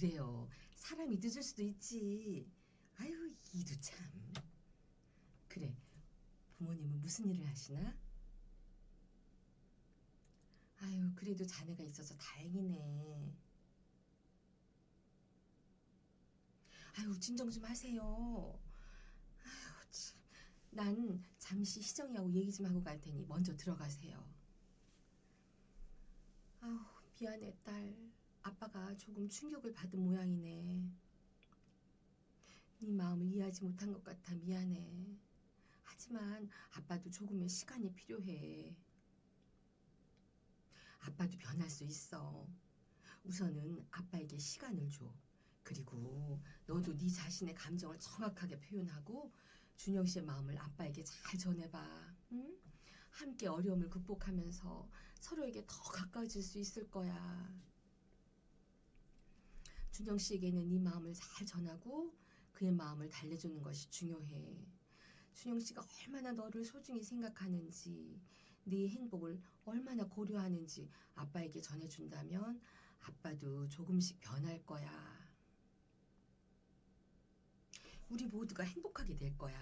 그래요. 사람이 늦을 수도 있지. 아유, 이도 참. 그래, 부모님은 무슨 일을 하시나? 아유, 그래도 자네가 있어서 다행이네. 아유, 진정 좀 하세요. 아유, 참. 난 잠시 희정이하고 얘기 좀 하고 갈 테니 먼저 들어가세요. 아우, 미안해, 딸. 아빠가 조금 충격을 받은 모양이네. 네 마음을 이해하지 못한 것 같아 미안해. 하지만 아빠도 조금의 시간이 필요해. 아빠도 변할 수 있어. 우선은 아빠에게 시간을 줘. 그리고 너도 네 자신의 감정을 정확하게 표현하고 준영 씨의 마음을 아빠에게 잘 전해봐. 응? 함께 어려움을 극복하면서 서로에게 더 가까워질 수 있을 거야. 준영 씨에게는 네 마음을 잘 전하고 그의 마음을 달래주는 것이 중요해. 준영 씨가 얼마나 너를 소중히 생각하는지, 네 행복을 얼마나 고려하는지 아빠에게 전해준다면 아빠도 조금씩 변할 거야. 우리 모두가 행복하게 될 거야.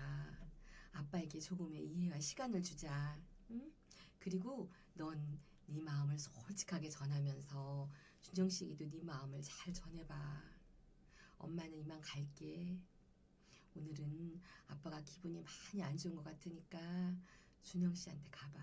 아빠에게 조금의 이해와 시간을 주자. 응? 그리고 넌 네 마음을 솔직하게 전하면서 준정 씨에게도 네 마음을 잘 전해봐. 엄마는 이만 갈게. 오늘은 아빠가 기분이 많이 안 좋은 것 같으니까 준영 씨한테 가봐.